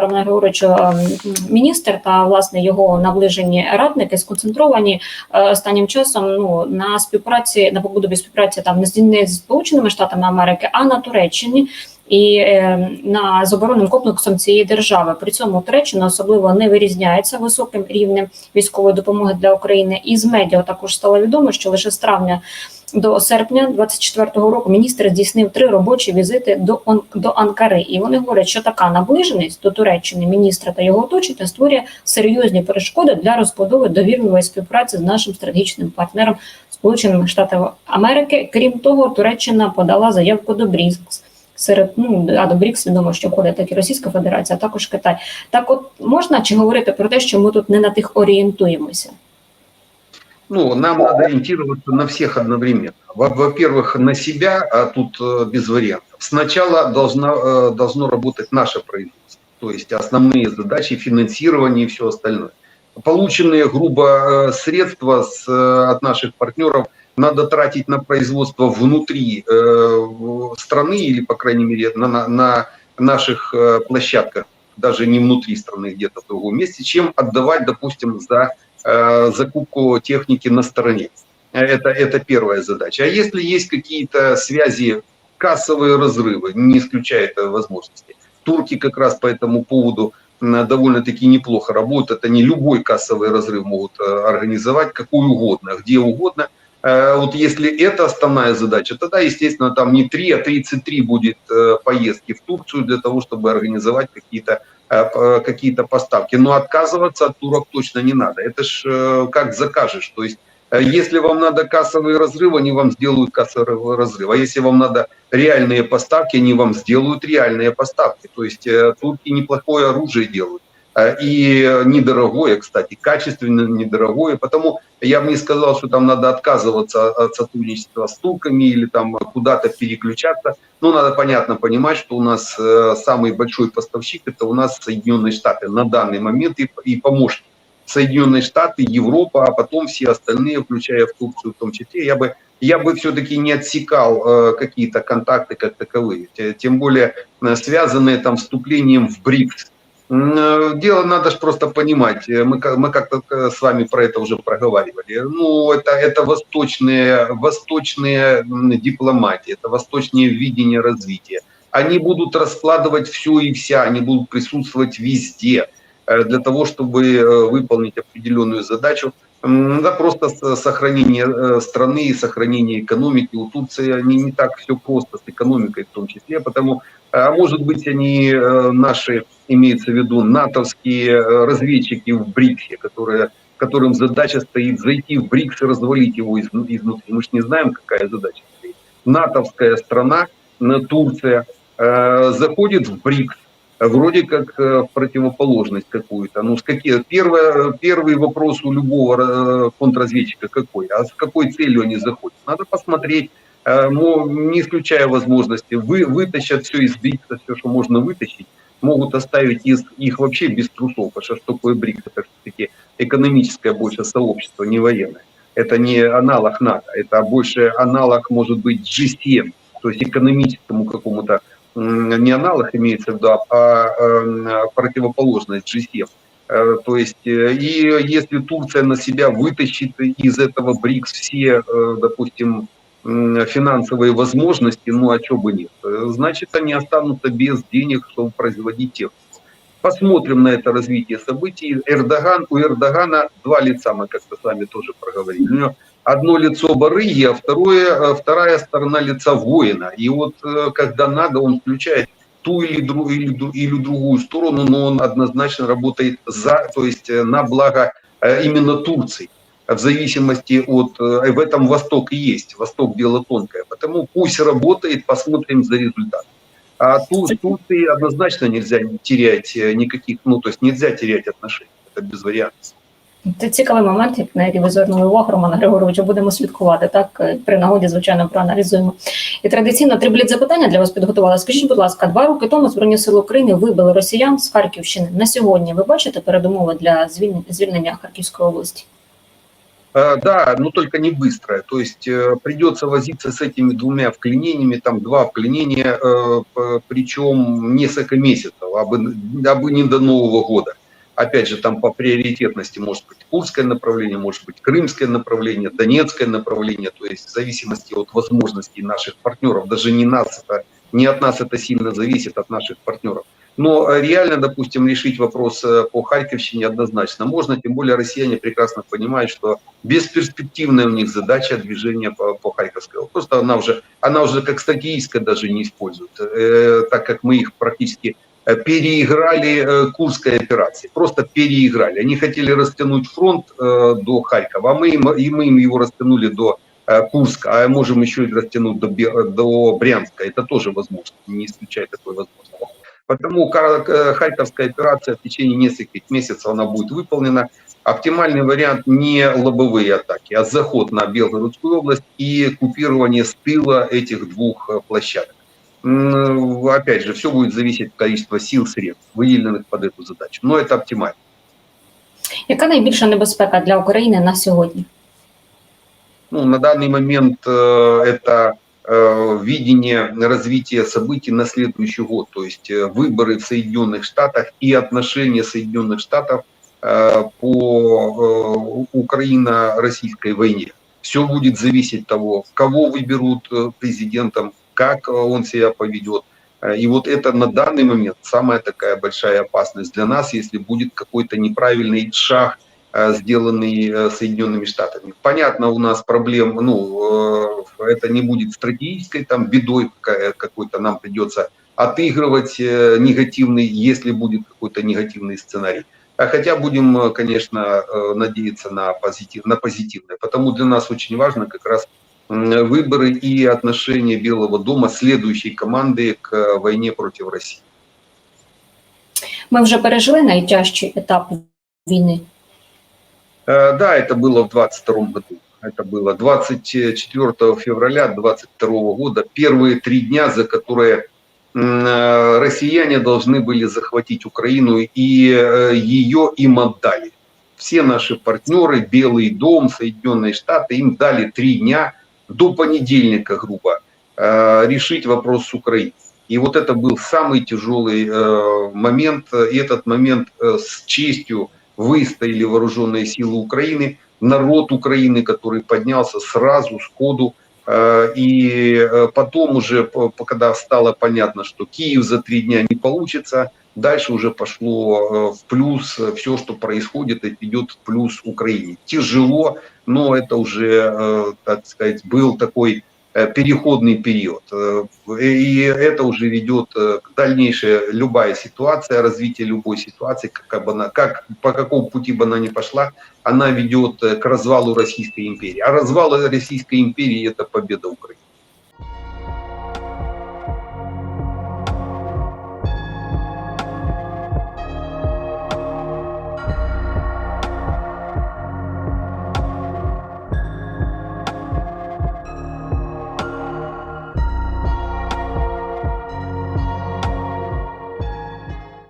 Романа Григоровича міністр та власне його наближені радники сконцентровані е, останнім часом ну на співпраці на побудові співпраці там не з Сполученими Штатами Америки, а на Туреччині. І е, на з комплексом цієї держави при цьому Туреччина особливо не вирізняється високим рівнем військової допомоги для України. І з медіа також стало відомо, що лише з травня до серпня 24-го року міністр здійснив три робочі візити до до Анкари. І вони говорять, що така наближеність до Туреччини міністра та його оточення створює серйозні перешкоди для розбудови довірливої співпраці з нашим стратегічним партнером Сполученими Штатами Америки. Крім того, Туреччина подала заявку до БРІКС. Серед ну а до БРІКС відомо, що входить так і Російська Федерація, а також Китай. Так, от можна чи говорити про те, що ми тут не на тих орієнтуємося? Ну, нам надо ориентироваться на всех одновременно. Во- Во-первых, на себя, а тут э, без вариантов. Сначала должна, э, должно работать наше правительство, то есть основные задачи, финансирование и все остальное. Полученные, грубо, э, средства с, от наших партнеров надо тратить на производство внутри э, страны или, по крайней мере, на, на- на наших площадках, даже не внутри страны, где-то в другом месте, чем отдавать, допустим, за закупку техники на стороне. Это, это первая задача. А если есть какие-то связи, кассовые разрывы, не исключая этой возможности, турки как раз по этому поводу довольно-таки неплохо работают. Они любой кассовый разрыв могут э, организовать, какой угодно, где угодно. Э, Вот если это основная задача, тогда, естественно, там не 3, а 33 будет э, поездки в Турцию для того, чтобы организовать какие-то э, какие-то поставки. Но отказываться от турок точно не надо. Это ж э, как закажешь. То есть э, если вам надо кассовый разрыв, они вам сделают кассовый разрыв. А если вам надо реальные поставки, они вам сделают реальные поставки. То есть э, турки неплохое оружие делают. Э, И недорогое, кстати, качественно недорогое. Потому я бы не сказал, что там надо отказываться от сотрудничества с турками или там куда-то переключаться. Ну, надо понятно понимать, что у нас э, самый большой поставщик это у нас Соединенные Штаты на данный момент и, и помощник. Соединенные Штаты, Европа, а потом все остальные, включая в Турцию в том числе. Я бы, я бы все-таки не отсекал э, какие-то контакты как таковые, Те- тем более э, связанные там вступлением в БРИКС. Э, Дело надо же просто понимать, э, мы, мы как-то э, с вами про это уже проговаривали. Ну, это, это восточные, восточные дипломатии, это восточное видение развития. Они будут раскладывать все и вся, они будут присутствовать везде для того, чтобы выполнить определенную задачу. Да, просто сохранение страны и сохранение экономики. У Турции не, не так все просто с экономикой в том числе, потому, а может быть, они наши, имеется в виду, натовские э, разведчики в БРИКСе, которые, которым задача стоит зайти в БРИКС и развалить его изну- изнутри. Мы же не знаем, какая задача стоит. натовская страна, э, Турция, э, заходит в БРИКС, э, вроде как в противоположность какую-то. Ну, с какие, первое, первый вопрос у любого контрразведчика какой? А с какой целью они заходят? Надо посмотреть, мо- не исключая возможности, вы, вытащат все из БРИКСа, все, что можно вытащить, могут оставить их вообще без трусов, потому что что такое БРИКС? Это все-таки экономическое больше сообщество, не военное. Это не аналог НАТО, это больше аналог, может быть, G7, то есть экономическому какому-то не аналог имеется в виду, а э, противоположность G7. Э, То есть, э, и если Турция на себя вытащит из этого БРИКС все, э, допустим, финансовые возможности, ну а чего бы нет, э, значит, они останутся без денег, чтобы производить технику. Посмотрим на это развитие событий. Эрдоган, у Эрдогана два лица, мы как-то с вами тоже проговорили. У него одно лицо барыги, а второе, э, вторая сторона лица воина. И вот э, когда надо, он включает ту или, дру, или, или другую сторону, но он однозначно работает за, то есть на благо именно Турции. В зависимости от... э, В этом Восток и есть. Восток дело тонкое. Потому пусть работает, посмотрим за результат. А тут Турции однозначно нельзя терять э, никаких, ну то есть нельзя терять отношения. Это без вариантов. Це цікавий момент, як на який ви звернули увагу, Романа Григоровича. Будемо слідкувати. Так е, при нагоді, звичайно, проаналізуємо. І традиційно три бліт запитання для вас підготувала. Скажіть, будь ласка, два роки тому Збройні сили України вибили росіян з Харківщини. На сьогодні ви бачите передумови для звільнення, звільнення Харківської області? Э, Да, но только не быстрое. То есть э, придется возиться с этими двумя вклинениями, там два вклинения, э, причем несколько месяцев, а бы не до Нового года. Опять же, там по приоритетности может быть Курское направление, может быть Крымское направление, Донецкое направление, то есть в зависимости от возможностей наших партнеров. Даже не нас это, не от нас это сильно зависит, от наших партнеров. Но э, реально, допустим, решить вопрос э, по Харьковщине однозначно можно, тем более россияне прекрасно понимают, что бесперспективная у них задача движения по, по Харьковской области. Просто она уже, она уже как стратегическая даже не использует, э, так как мы их практически э, переиграли Курской операции, просто переиграли. Они хотели растянуть фронт э, до Харькова, а мы им, и мы им его растянули до Курска, а можем еще и растянуть до, до Брянска. Это тоже возможно, не исключая такой возможности. Потому Кар- э, Харьковская операция в течение нескольких месяцев она будет выполнена. Оптимальный вариант не лобовые атаки, а заход на Белгородскую область и купирование с тыла этих двух э, площадок. М, Опять же, все будет зависеть от количества сил, средств, выделенных под эту задачу. Но это оптимально. Яка найбільша небезпека для України на сьогодні? Ну, на данный момент э, это э, видение развития событий на следующий год, то есть э, выборы в Соединенных Штатах и отношения Соединенных Штатов э, по э, Украино-российской войне. Все будет зависеть от того, кого выберут э, президентом, как э, он себя поведет. Э, И вот это на данный момент самая такая большая опасность для нас, если будет какой-то неправильный шаг э, сделанный э, Соединенными Штатами. Понятно, у нас проблем, ну, э, это не будет стратегической там бедой какой-то, нам придется отыгрывать э, негативный, если будет какой-то негативный сценарий. А хотя будем, э, конечно, э, надеяться на, позитив, на позитивное. Потому для нас очень важно как раз выборы и отношение Белого дома следующей команды к э, войне против России. Ми вже пережили найтяжчий етап війни. Э, Да, это было в 22 году. Это было 24 февраля 22 года. Первые три дня, за которые э, россияне должны были захватить Украину, и э, ее им отдали. Все наши партнеры, Белый дом, Соединенные Штаты, им дали три дня до понедельника, грубо, решить вопрос с Украиной. И вот это был самый тяжелый момент. И этот момент с честью выстояли вооруженные силы Украины, народ Украины, который поднялся сразу, сходу. Э, И э, потом уже, когда стало понятно, что Киев за три дня не получится, дальше уже пошло э, в плюс все, что происходит, идет в плюс Украине. Тяжело, но это уже, так сказать, был такой переходный период. Э, И это уже ведет э, к дальнейшей любая ситуация, развитие любой ситуации, как бы она, как, по какому пути бы она ни пошла, она ведет э, к развалу Российской империи. А развал Российской империи – это победа Украины.